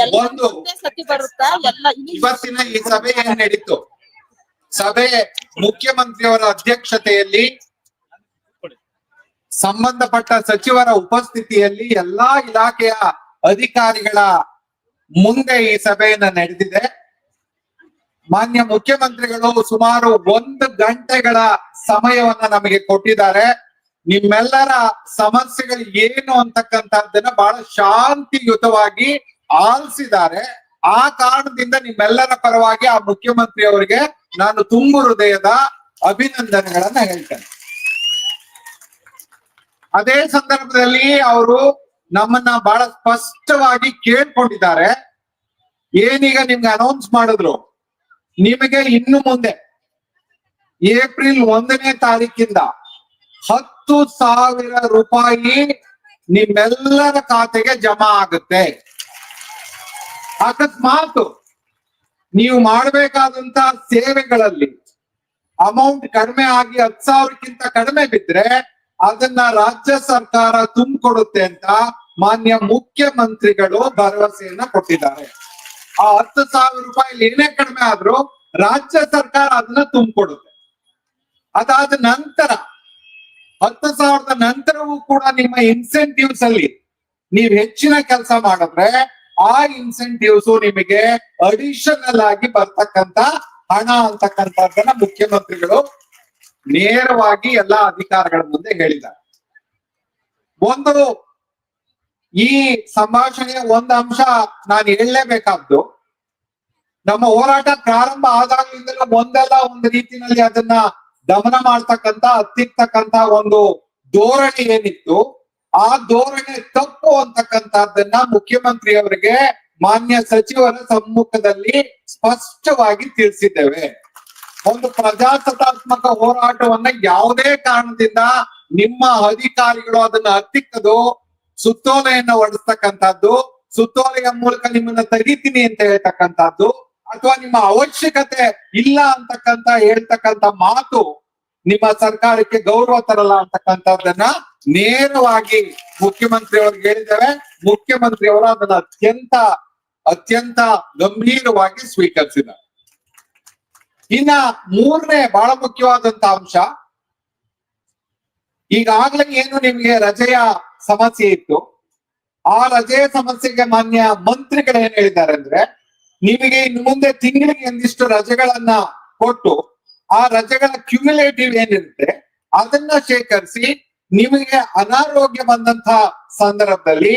ಎಲ್ಲ ಒಂದು ಒಂದೇ ಸತಿ ಬರುತ್ತಾ? ಎಲ್ಲ ಇನ್ನು ಇವತ್ತಿನ ಈ ಸಭೆ ಏನ್ ನಡೀತು? ಸಭೆ ಮುಖ್ಯಮಂತ್ರಿಯವರ ಅಧ್ಯಕ್ಷತೆಯಲ್ಲಿ ಸಂಬಂಧಪಟ್ಟ ಸಚಿವರ ಉಪಸ್ಥಿತಿಯಲ್ಲಿ ಎಲ್ಲಾ ಇಲಾಖೆಯ ಅಧಿಕಾರಿಗಳ ಮುಂದೆ ಈ ಸಭೆಯನ್ನ ನಡೆದಿದೆ. ಮಾನ್ಯ ಮುಖ್ಯಮಂತ್ರಿಗಳು ಸುಮಾರು ಒಂದು ಗಂಟೆಗಳ ಸಮಯವನ್ನ ನಮಗೆ ಕೊಟ್ಟಿದ್ದಾರೆ. ನಿಮ್ಮೆಲ್ಲರ ಸಮಸ್ಯೆಗಳು ಏನು ಅಂತಕ್ಕಂಥದ್ದನ್ನ ಬಹಳ ಶಾಂತಿಯುತವಾಗಿ ಆಲಿಸಿದ್ದಾರೆ. ಆ ಕಾರಣದಿಂದ ನಿಮ್ಮೆಲ್ಲರ ಪರವಾಗಿ ಆ ಮುಖ್ಯಮಂತ್ರಿ ಅವರಿಗೆ ನಾನು ತುಂಬ ಹೃದಯದ ಅಭಿನಂದನೆಗಳನ್ನ ಹೇಳ್ತೇನೆ. ಅದೇ ಸಂದರ್ಭದಲ್ಲಿ ಅವರು ನಮ್ಮನ್ನ ಬಹಳ ಸ್ಪಷ್ಟವಾಗಿ ಕೇಳ್ಕೊಂಡಿದ್ದಾರೆ. ಏನೀಗ ನಿಮ್ಗೆ ಅನೌನ್ಸ್ ಮಾಡಿದ್ರು, ನಿಮಗೆ ಇನ್ನು ಮುಂದೆ ಏಪ್ರಿಲ್ ಒಂದನೇ ತಾರೀಕಿಂದ ಹತ್ತು ಸಾವಿರ ರೂಪಾಯಿ ನಿಮ್ಮೆಲ್ಲರ ಖಾತೆಗೆ ಜಮಾ ಆಗುತ್ತೆ. ಅಕಸ್ಮಾತ್ ನೀವು ಮಾಡಬೇಕಾದಂತ ಸೇವೆಗಳಲ್ಲಿ ಅಮೌಂಟ್ ಕಡಿಮೆ ಆಗಿ ಹತ್ತು ಸಾವಿರಕ್ಕಿಂತ ಕಡಿಮೆ ಬಿದ್ರೆ ಅದನ್ನ ರಾಜ್ಯ ಸರ್ಕಾರ ತುಂಬಿಕೊಡುತ್ತೆ ಅಂತ ಮಾನ್ಯ ಮುಖ್ಯಮಂತ್ರಿಗಳು ಭರವಸೆಯನ್ನ ಕೊಟ್ಟಿದ್ದಾರೆ. ಆ ಹತ್ತು ಸಾವಿರ ರೂಪಾಯಿ ಏನೇ ಕಡಿಮೆ ಆದ್ರೂ ರಾಜ್ಯ ಸರ್ಕಾರ ಅದನ್ನ ತುಂಬಿಕೊಡುತ್ತೆ. ಅದಾದ ನಂತರ ಹತ್ತು ಸಾವಿರದ ನಂತರವೂ ಕೂಡ ನಿಮ್ಮ ಇನ್ಸೆಂಟಿವ್ಸ್ ಅಲ್ಲಿ ನೀವು ಹೆಚ್ಚಿನ ಕೆಲಸ ಮಾಡಿದ್ರೆ ಆ ಇನ್ಸೆಂಟಿವ್ಸ್ ನಿಮಗೆ ಅಡಿಷನಲ್ ಆಗಿ ಬರ್ತಕ್ಕಂತ ಹಣ ಅಂತಕ್ಕಂಥದ್ದನ್ನ ಮುಖ್ಯಮಂತ್ರಿಗಳು ನೇರವಾಗಿ ಎಲ್ಲಾ ಅಧಿಕಾರಿಗಳ ಮುಂದೆ ಹೇಳಿದ್ದಾರೆ. ಒಂದು ಈ ಸಂಭಾಷಣೆಯ ಒಂದು ಅಂಶ ನಾನು ಹೇಳಲೇಬೇಕಾದ್ದು. ನಮ್ಮ ಹೋರಾಟ ಪ್ರಾರಂಭ ಆದಾಗಲಿಂದಲೂ ಒಂದಲ್ಲ ಒಂದು ರೀತಿನಲ್ಲಿ ಅದನ್ನ ದಮನ ಮಾಡ್ತಕ್ಕಂತ ಹತ್ತಿರ್ತಕ್ಕಂತ ಒಂದು ಧೋರಣೆ ಏನಿತ್ತು ಆ ಧೋರಣೆ ತಪ್ಪು ಅಂತಕ್ಕಂಥದ್ದನ್ನ ಮುಖ್ಯಮಂತ್ರಿಯವರಿಗೆ ಮಾನ್ಯ ಸಚಿವರ ಸಮ್ಮುಖದಲ್ಲಿ ಸ್ಪಷ್ಟವಾಗಿ ತಿಳಿಸಿದ್ದೇವೆ. ಒಂದು ಪ್ರಜಾಸತ್ತಾತ್ಮಕ ಹೋರಾಟವನ್ನ ಯಾವುದೇ ಕಾರಣದಿಂದ ನಿಮ್ಮ ಅಧಿಕಾರಿಗಳು ಅದನ್ನ ಹತ್ತಿಕ್ಕದು, ಸುತ್ತೋಲೆಯನ್ನ ಹೊಡೆಸ್ತಕ್ಕಂಥದ್ದು ಸುತ್ತೋಲೆಯ ಮೂಲಕ ನಿಮ್ಮನ್ನ ತೆಗಿತೀನಿ ಅಂತ ಹೇಳ್ತಕ್ಕಂಥದ್ದು, ಅಥವಾ ನಿಮ್ಮ ಅವಶ್ಯಕತೆ ಇಲ್ಲ ಅಂತಕ್ಕಂತ ಹೇಳ್ತಕ್ಕಂತ ಮಾತು ನಿಮ್ಮ ಸರ್ಕಾರಕ್ಕೆ ಗೌರವ ತರಲ್ಲ ಅಂತಕ್ಕಂಥದ್ದನ್ನ ನೇರವಾಗಿ ಮುಖ್ಯಮಂತ್ರಿ ಅವ್ರಿಗೆ ಹೇಳಿದ್ದೇವೆ ಮುಖ್ಯಮಂತ್ರಿ ಅವರು ಅದನ್ನ ಅತ್ಯಂತ ಅತ್ಯಂತ ಗಂಭೀರವಾಗಿ ಸ್ವೀಕರಿಸಿದ್ದಾರೆ. ಇನ್ನ ಮೂರನೇ ಬಹಳ ಮುಖ್ಯವಾದಂತ ಅಂಶ, ಈಗಾಗಲೇ ಏನು ನಿಮಗೆ ರಜೆಯ ಸಮಸ್ಯೆ ಇತ್ತು, ಆ ರಜೆಯ ಸಮಸ್ಯೆಗೆ ಮಾನ್ಯ ಮಂತ್ರಿಗಳು ಏನ್ ಹೇಳಿದ್ದಾರೆ ಅಂದ್ರೆ, ನಿಮಗೆ ಇನ್ನು ಮುಂದೆ ತಿಂಗಳಿಗೆ ಒಂದಿಷ್ಟು ರಜೆಗಳನ್ನ ಕೊಟ್ಟು, ಆ ರಜೆಗಳ ಕ್ಯುಮುಲೇಟಿವ್ ಏನಿರುತ್ತೆ, ಅದನ್ನ ಶೇಖರಿಸಿ ನಿಮಗೆ ಅನಾರೋಗ್ಯ ಬಂದಂತ ಸಂದರ್ಭದಲ್ಲಿ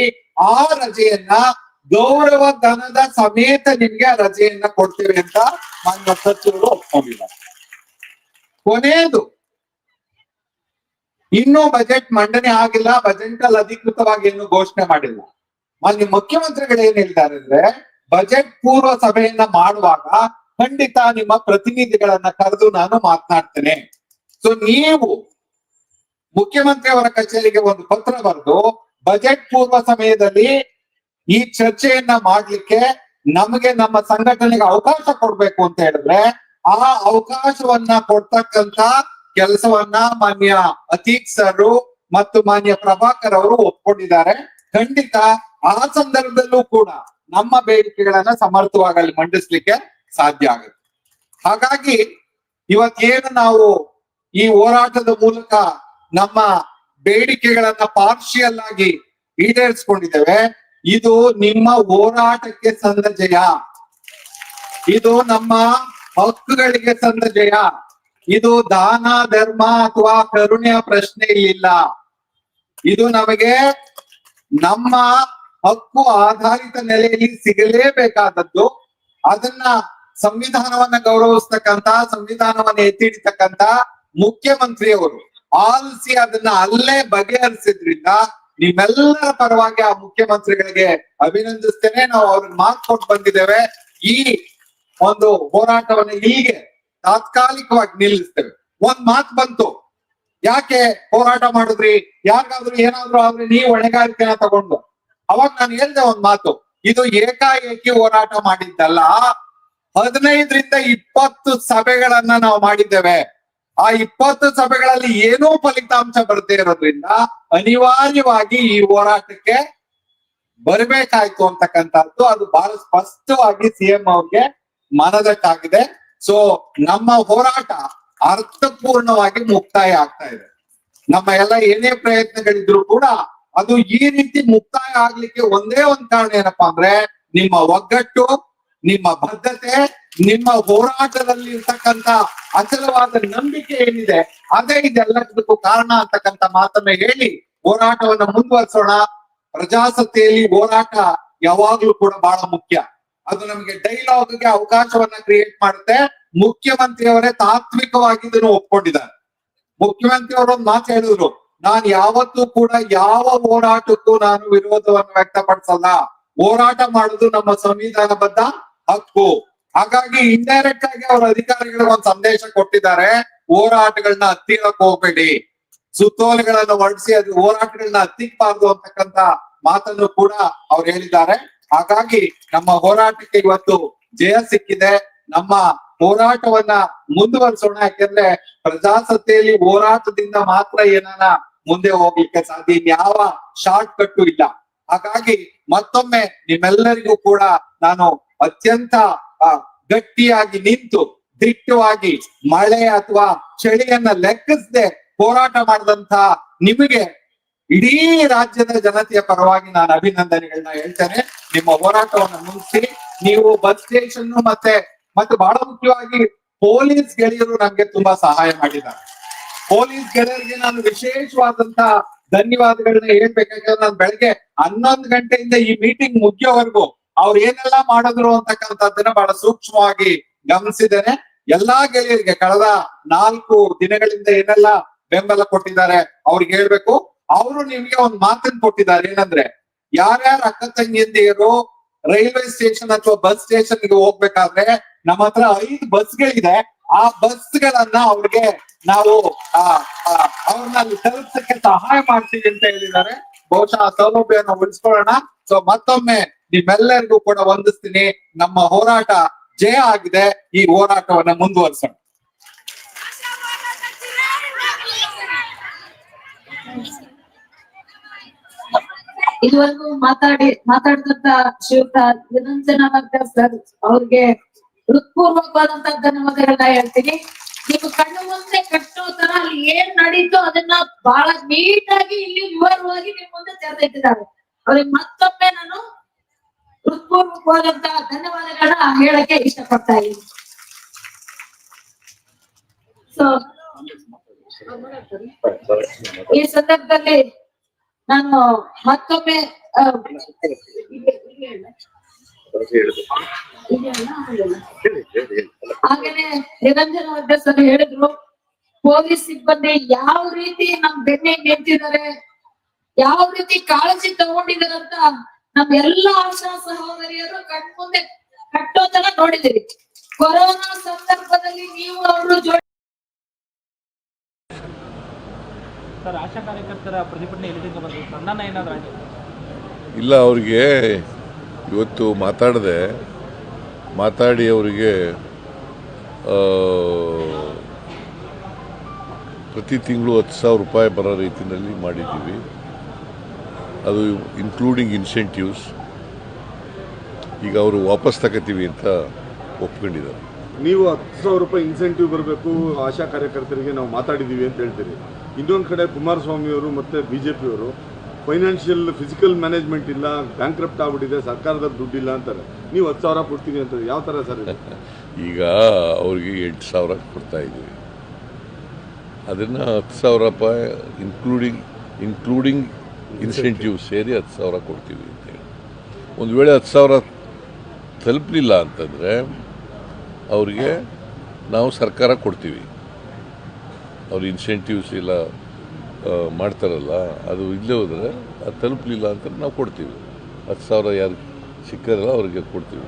ಆ ರಜೆಯನ್ನ ಗೌರವ ಧನದ ಸಮೇತ ನಿಮ್ಗೆ ಆ ರಜೆಯನ್ನ ಕೊಡ್ತೇವೆ ಅಂತ ನನ್ನ ಸಚಿವರು ಒಪ್ಕೊಂಡಿದ್ದಾರೆ. ಕೊನೆಯದು, ಇನ್ನೂ ಬಜೆಟ್ ಮಂಡನೆ ಆಗಿಲ್ಲ ಬಜೆಟ್ ಅಲ್ಲಿ ಅಧಿಕೃತವಾಗಿ ಇನ್ನು ಘೋಷಣೆ ಮಾಡಿಲ್ಲ. ಮಾನ್ಯ ಮುಖ್ಯಮಂತ್ರಿಗಳು ಏನ್ ಹೇಳ್ತಾರೆ ಅಂದ್ರೆ ಬಜೆಟ್ ಪೂರ್ವ ಸಭೆಯನ್ನ ಮಾಡುವಾಗ ಖಂಡಿತ ನಿಮ್ಮ ಪ್ರತಿನಿಧಿಗಳನ್ನ ಕರೆದು ನಾನು ಮಾತನಾಡ್ತೇನೆ. ಸೊ ನೀವು ಮುಖ್ಯಮಂತ್ರಿ ಅವರ ಕಚೇರಿಗೆ ಒಂದು ಪತ್ರ ಬರೆದು ಬಜೆಟ್ ಪೂರ್ವ ಸಮಯದಲ್ಲಿ ಈ ಚರ್ಚೆಯನ್ನ ಮಾಡ್ಲಿಕ್ಕೆ ನಮಗೆ ನಮ್ಮ ಸಂಘಟನೆಗೆ ಅವಕಾಶ ಕೊಡ್ಬೇಕು ಅಂತ ಹೇಳಿದ್ರೆ, ಆ ಅವಕಾಶವನ್ನ ಕೊಡ್ತಕ್ಕಂತ ಕೆಲಸವನ್ನ ಮಾನ್ಯ ಅತೀಕ್ ಸರ್ ಮತ್ತು ಮಾನ್ಯ ಪ್ರಭಾಕರ್ ಅವರು ಒಪ್ಕೊಂಡಿದ್ದಾರೆ. ಖಂಡಿತ ಆ ಸಂದರ್ಭದಲ್ಲೂ ಕೂಡ ನಮ್ಮ ಬೇಡಿಕೆಗಳನ್ನ ಸಮರ್ಥವಾಗಿ ಮಂಡಿಸ್ಲಿಕ್ಕೆ ಸಾಧ್ಯ ಆಗುತ್ತೆ. ಹಾಗಾಗಿ ಇವತ್ತೇನು ನಾವು ಈ ಹೋರಾಟದ ಮೂಲಕ ನಮ್ಮ ಬೇಡಿಕೆಗಳನ್ನ ಪಾರ್ಶಿಯಲ್ ಆಗಿ ಈಡೇರಿಸ್ಕೊಂಡಿದ್ದೇವೆ. ಇದು ನಿಮ್ಮ ಹೋರಾಟಕ್ಕೆ ಸಂದ ಜಯ. ಇದು ನಮ್ಮ ಹಕ್ಕುಗಳಿಗೆ ಸಂದ ಜಯ. ಇದು ದಾನ, ಧರ್ಮ ಅಥವಾ ಕರುಣೆಯ ಪ್ರಶ್ನೆ ಇಲ್ಲ ಇದು ನಮಗೆ ನಮ್ಮ ಹಕ್ಕು ಆಧಾರಿತ ನೆಲೆಯಲ್ಲಿ ಸಿಗಲೇಬೇಕಾದದ್ದು. ಅದನ್ನ ಸಂವಿಧಾನವನ್ನ ಗೌರವಿಸ್ತಕ್ಕಂತ ಸಂವಿಧಾನವನ್ನ ಎತ್ತಿಡಿತಕ್ಕಂತ ಮುಖ್ಯಮಂತ್ರಿಯವರು ಆಲಿಸಿ ಅದನ್ನ ಅಲ್ಲೇ ಬಗೆಹರಿಸಿದ್ರಿಂದ ನಿಮ್ಮೆಲ್ಲರ ಪರವಾಗಿ ಆ ಮುಖ್ಯಮಂತ್ರಿಗಳಿಗೆ ಅಭಿನಂದಿಸ್ತೇನೆ. ನಾವು ಅವ್ರಿಗೆ ಮಾತು ಕೊಟ್ಟು ಬಂದಿದ್ದೇವೆ. ಈ ಒಂದು ಹೋರಾಟವನ್ನು ಹೀಗೆ ತಾತ್ಕಾಲಿಕವಾಗಿ ನಿಲ್ಲಿಸ್ತೇವೆ. ಒಂದ್ ಮಾತು ಬಂತು. ಯಾಕೆ ಹೋರಾಟ ಮಾಡಿದ್ರಿ? ಯಾರಿಗಾದ್ರೂ ಏನಾದ್ರು ಆದ್ರೆ ನೀವು ಹೊಣೆಗಾರಿಕೆನ ತಗೊಂಡು. ಅವಾಗ ನಾನು ಹೇಳ್ದೆ ಒಂದ್ ಮಾತು. ಇದು ಏಕಾಏಕಿ ಹೋರಾಟ ಮಾಡಿದ್ದಲ್ಲ. ಹದಿನೈದರಿಂದ ಇಪ್ಪತ್ತು ಸಭೆಗಳನ್ನ ನಾವು ಮಾಡಿದ್ದೇವೆ. ಆ ಇಪ್ಪತ್ತು ಸಭೆಗಳಲ್ಲಿ ಏನೋ ಫಲಿತಾಂಶ ಬರದೇ ಇರೋದ್ರಿಂದ ಅನಿವಾರ್ಯವಾಗಿ ಈ ಹೋರಾಟಕ್ಕೆ ಬರಬೇಕಾಯ್ತು ಅಂತಕ್ಕಂಥದ್ದು. ಅದು ಬಹಳ ಸ್ಪಷ್ಟವಾಗಿ ಸಿಎಂ ಅವ್ರಿಗೆ ಮನದಟ್ಟಾಗಿದೆ. ಸೊ ನಮ್ಮ ಹೋರಾಟ ಅರ್ಥಪೂರ್ಣವಾಗಿ ಮುಕ್ತಾಯ ಆಗ್ತಾ ಇದೆ. ನಮ್ಮ ಎಲ್ಲ ಏನೇ ಪ್ರಯತ್ನಗಳಿದ್ರು ಕೂಡ ಅದು ಈ ರೀತಿ ಮುಕ್ತಾಯ ಆಗ್ಲಿಕ್ಕೆ ಒಂದೇ ಒಂದ್ ಕಾರಣ ಏನಪ್ಪಾ ಅಂದ್ರೆ ನಿಮ್ಮ ಒಗ್ಗಟ್ಟು ನಿಮ್ಮ ಬದ್ಧತೆ, ನಿಮ್ಮ ಹೋರಾಟದಲ್ಲಿ ಇರ್ತಕ್ಕಂತ ಅಚಲವಾದ ನಂಬಿಕೆ ಏನಿದೆ, ಅದೇ ಇದೆಲ್ಲದಕ್ಕೂ ಕಾರಣ ಅಂತಕ್ಕಂತ ಮಾತನ್ನ ಹೇಳಿ ಹೋರಾಟವನ್ನ ಮುಂದುವರಿಸೋಣ. ಪ್ರಜಾಸತ್ತೆಯಲ್ಲಿ ಹೋರಾಟ ಯಾವಾಗ್ಲೂ ಕೂಡ ಬಹಳ ಮುಖ್ಯ. ಅದು ನಮಗೆ ಡೈಲಾಗ್ಗೆ ಅವಕಾಶವನ್ನ ಕ್ರಿಯೇಟ್ ಮಾಡುತ್ತೆ. ಮುಖ್ಯಮಂತ್ರಿಯವರೇ ತಾತ್ವಿಕವಾಗಿ ಇದನ್ನು ಒಪ್ಕೊಂಡಿದ್ದಾರೆ. ಮುಖ್ಯಮಂತ್ರಿ ಒಂದು ಮಾತು ಹೇಳಿದ್ರು, ನಾನು ಯಾವತ್ತೂ ಕೂಡ ಯಾವ ಹೋರಾಟಕ್ಕೂ ನಾನು ವಿರೋಧವನ್ನು ವ್ಯಕ್ತಪಡಿಸಲ್ಲ. ಹೋರಾಟ ಮಾಡುದು ನಮ್ಮ ಸಂವಿಧಾನಬದ್ಧ ಹಕ್ಕು. ಹಾಗಾಗಿ ಇಂಡೈರೆಕ್ಟ್ ಆಗಿ ಅವ್ರ ಅಧಿಕಾರಿಗಳಿಗೆ ಒಂದು ಸಂದೇಶ ಕೊಟ್ಟಿದ್ದಾರೆ, ಹೋರಾಟಗಳನ್ನ ಹತ್ತಿರಕ್ ಹೋಗ್ಬೇಡಿ. ಸುತ್ತೋಲೆಗಳನ್ನ ಹೊರಡಿಸಿ ಅದು ಹೋರಾಟಗಳನ್ನ ಹತ್ತಿಕ್ಬಾರ್ದು ಅಂತಕ್ಕಂತ ಮಾತನ್ನು ಕೂಡ ಅವ್ರು ಹೇಳಿದ್ದಾರೆ. ಹಾಗಾಗಿ ನಮ್ಮ ಹೋರಾಟಕ್ಕೆ ಇವತ್ತು ಜಯ ಸಿಕ್ಕಿದೆ. ನಮ್ಮ ಹೋರಾಟವನ್ನ ಮುಂದುವರಿಸೋಣ, ಯಾಕೆಂದ್ರೆ ಪ್ರಜಾಸತ್ತೆಯಲ್ಲಿ ಹೋರಾಟದಿಂದ ಮಾತ್ರ ಏನಾನ ಮುಂದೆ ಹೋಗ್ಲಿಕ್ಕೆ ಸಾಧ್ಯ ಇನ್ಯಾವ ಶಾರ್ಟ್ ಕಟ್ಟು ಇಲ್ಲ. ಹಾಗಾಗಿ ಮತ್ತೊಮ್ಮೆ ನಿಮ್ಮೆಲ್ಲರಿಗೂ ಕೂಡ ನಾನು ಅತ್ಯಂತ ಗಟ್ಟಿಯಾಗಿ ನಿಂತು, ದಿಟ್ಟವಾಗಿ ಮಳೆ ಅಥವಾ ಚಳಿಯನ್ನ ಲೆಕ್ಕಿಸದೆ ಹೋರಾಟ ಮಾಡಿದಂತ ನಿಮಗೆ ಇಡೀ ರಾಜ್ಯದ ಜನತೆಯ ಪರವಾಗಿ ನಾನು ಅಭಿನಂದನೆಗಳನ್ನ ಹೇಳ್ತೇನೆ. ನಿಮ್ಮ ಹೋರಾಟವನ್ನು ಮುಗಿಸಿ, ನೀವು ಬಸ್ ಸ್ಟೇಷನ್ ಮತ್ತೆ ಮತ್ತೆ ಬಹಳ ಮುಖ್ಯವಾಗಿ ಪೊಲೀಸ್ ಗೆಳೆಯರು ನಮ್ಗೆ ತುಂಬಾ ಸಹಾಯ ಮಾಡಿದ್ದಾರೆ. ಪೊಲೀಸ್ ಗೆಳೆಯರಿಗೆ ನಾನು ವಿಶೇಷವಾದಂತ ಧನ್ಯವಾದಗಳನ್ನ ಹೇಳ್ಬೇಕಾದ್ರೆ ನಾನು ಬೆಳಗ್ಗೆ ಹನ್ನೊಂದು ಗಂಟೆಯಿಂದ ಈ ಮೀಟಿಂಗ್ ಮುಗಿಯೋವರೆಗೂ ಅವ್ರು ಏನೆಲ್ಲ ಮಾಡಿದ್ರು ಅಂತಕ್ಕಂಥದ್ದನ್ನ ಬಹಳ ಸೂಕ್ಷ್ಮವಾಗಿ ಗಮನಿಸಿದ್ದೇನೆ. ಎಲ್ಲಾ ಗೆಳೆಯರಿಗೆ ಕಳೆದ ನಾಲ್ಕು ದಿನಗಳಿಂದ ಏನೆಲ್ಲ ಬೆಂಬಲ ಕೊಟ್ಟಿದ್ದಾರೆ ಅವ್ರಿಗೆ ಹೇಳ್ಬೇಕು. ಅವರು ನಿಮ್ಗೆ ಒಂದ್ ಮಾತನ್ನು ಕೊಟ್ಟಿದ್ದಾರೆ ಏನಂದ್ರೆ, ಯಾರ್ಯಾರ ಅಕ್ಕ ತಂಗಿಯಂದಿರು ರೈಲ್ವೆ ಸ್ಟೇಷನ್ ಅಥವಾ ಬಸ್ ಸ್ಟೇಷನ್ಗೆ ಹೋಗ್ಬೇಕಾದ್ರೆ ನಮ್ಮ ಹತ್ರ ಐದು ಬಸ್ಗಳಿದೆ. ಆ ಬಸ್ಗಳನ್ನ ಅವ್ರಿಗೆ ನಾವು ಅವ್ರನ್ನ ತಲುಪ್ಸಕ್ಕೆ ಸಹಾಯ ಮಾಡ್ತೀವಿ ಅಂತ ಹೇಳಿದ್ದಾರೆ. ಬಹುಶಃ ಆ ಸೌಲಭ್ಯವನ್ನು ಉಳಿಸ್ಕೊಳ್ಳೋಣ. ಸೊ ಮತ್ತೊಮ್ಮೆ ನಿಮ್ಮೆಲ್ಲರಿಗೂ ಕೂಡ ವಂದಿಸ್ತೀನಿ. ನಮ್ಮ ಹೋರಾಟ ಜಯ ಆಗಿದೆ. ಈ ಹೋರಾಟವನ್ನ ಮುಂದುವರಿಸೋಣ. ಇದುವರೆಗೂ ಮಾತಾಡಿ, ಮಾತಾಡಿದಂತ ಶ್ರೀಯುತ ನಿರಂಜನಾನಂದ ಸರ್, ಅವ್ರಿಗೆ ಹೃತ್ಪೂರ್ವಕವಾದಂತ ಧನ್ಯವಾದಗಳನ್ನ ಹೇಳ್ತೀನಿ. ನೀವು ಕಣ್ಣು ಮುಂದೆ ಕಟ್ಟೋ ತರ ಅಲ್ಲಿ ಏನ್ ನಡೀತು ಅದನ್ನ ಬಹಳ ನೀಟಾಗಿ ಇಲ್ಲಿ ವಿವರವಾಗಿ ನಿಮ್ ಮುಂದೆ ತೆರೆದಿಟ್ಟಿದ್ದಾರೆ. ಅವ್ರಿಗೆ ಮತ್ತೊಮ್ಮೆ ನಾನು ಹೃತ್ಪೂರ್ವಕವಾದಂತ ಧನ್ಯವಾದಗಳನ್ನ ಹೇಳಕ್ಕೆ ಇಷ್ಟಪಡ್ತಾ ಇದ್ದೀನಿ ಸೊ ಈ ಸಂದರ್ಭದಲ್ಲಿ ನಾನು ಮತ್ತೊಮ್ಮೆ? ಹಾಗೇನೆ ನಿರಂಜನ ಅಧ್ಯಕ್ಷರು ಹೇಳಿದ್ರು, ಪೊಲೀಸ್ ಸಿಬ್ಬಂದಿ ಯಾವ ರೀತಿ ನಮ್ ಬೆನ್ನೆ ನಿಂತಿದ್ದಾರೆ, ಯಾವ ರೀತಿ ಕಾಳಜಿ ತಗೊಂಡಿದ್ದಾರೆ ಅಂತ ನಮ್ ಎಲ್ಲಾ ಆಶಾ ಸಹೋದರಿಯರು ಕಣ್ಮುಂದೆ ಕಟ್ಟೋತನ ನೋಡಿದಿರಿ ಕೊರೋನಾ ಸಂದರ್ಭದಲ್ಲಿ ನೀವು ಅವರು ಜೋಡಿ ಸರ್ ಆಶಾ ಕಾರ್ಯಕರ್ತರ ಪ್ರತಿಭಟನೆ ಎಲ್ಲಿಂದ ಬಂತು ಸಣ್ಣನ ಏನಾದ್ರು ಇಲ್ಲ ಅವ್ರಿಗೆ ಇವತ್ತು ಮಾತಾಡದೆ ಮಾತಾಡಿ ಅವರಿಗೆ ಆ, ಪ್ರತಿ ತಿಂಗಳು ಹತ್ತು ಸಾವಿರ ರೂಪಾಯಿ ಬರೋ ರೀತಿಯಲ್ಲಿ ಮಾಡಿದ್ದೀವಿ. ಅದು ಇನ್ಕ್ಲೂಡಿಂಗ್ ಇನ್ಸೆಂಟಿವ್ಸ್ ಈಗ ಅವರು ವಾಪಸ್ ತಗೋತೀವಿ ಅಂತ ಒಪ್ಕೊಂಡಿದ್ದಾರೆ. ನೀವು ಹತ್ತು ಸಾವಿರ ರೂಪಾಯಿ ಇನ್ಸೆಂಟಿವ್ ಬರಬೇಕು ಆಶಾ ಕಾರ್ಯಕರ್ತರಿಗೆ ನಾವು ಮಾತಾಡಿದ್ದೀವಿ ಅಂತ ಹೇಳ್ತೀರಿ. ಇನ್ನೊಂದು ಕಡೆ ಕುಮಾರಸ್ವಾಮಿ ಅವರು ಮತ್ತು ಬಿ ಜೆ ಪಿಯವರು ಫೈನಾನ್ಷಿಯಲ್ ಫಿಸಿಕಲ್ ಮ್ಯಾನೇಜ್ಮೆಂಟ್ ಇಲ್ಲ ಬ್ಯಾಂಕ್ರಪ್ಟ್ ಆಗ್ಬಿಟ್ಟಿದೆ ಸರ್ಕಾರದ ದುಡ್ಡಿಲ್ಲ ಅಂತಾರೆ. ನೀವು ಹತ್ತು ಸಾವಿರ ಕೊಡ್ತೀವಿ ಅಂತ ಯಾವ ಥರ ಸರ್ ಈಗ ಅವ್ರಿಗೆ ಎಂಟು ಸಾವಿರ ಕೊಡ್ತಾ ಇದ್ದೀವಿ. ಅದನ್ನು ಹತ್ತು ಸಾವಿರ ರೂಪಾಯಿ ಇನ್ಕ್ಲೂಡಿಂಗ್ ಇನ್ಕ್ಲೂಡಿಂಗ್ ಇನ್ಸೆಂಟಿವ್ ಸೇರಿ ಹತ್ತು ಸಾವಿರ ಕೊಡ್ತೀವಿ ಅಂತೇಳಿ ಒಂದು ವೇಳೆ ಹತ್ತು ಸಾವಿರ ತಲುಪಲಿಲ್ಲ ಅಂತಂದರೆ ಅವ್ರಿಗೆ ನಾವು ಸರ್ಕಾರ ಕೊಡ್ತೀವಿ. ಅವ್ರು ಇನ್ಸೆಂಟಿವ್ಸ್ ಇಲ್ಲ ಮಾಡ್ತಾರಲ್ಲ, ಅದು ಇಲ್ಲೇ ಹೋದರೆ ಅದು ತಲುಪಲಿಲ್ಲ ಅಂತ ನಾವು ಕೊಡ್ತೀವಿ. ಹತ್ತು ಸಾವಿರ ಯಾರು ಸಿಕ್ಕರಲ್ಲ ಅವ್ರಿಗೆ ಕೊಡ್ತೀವಿ.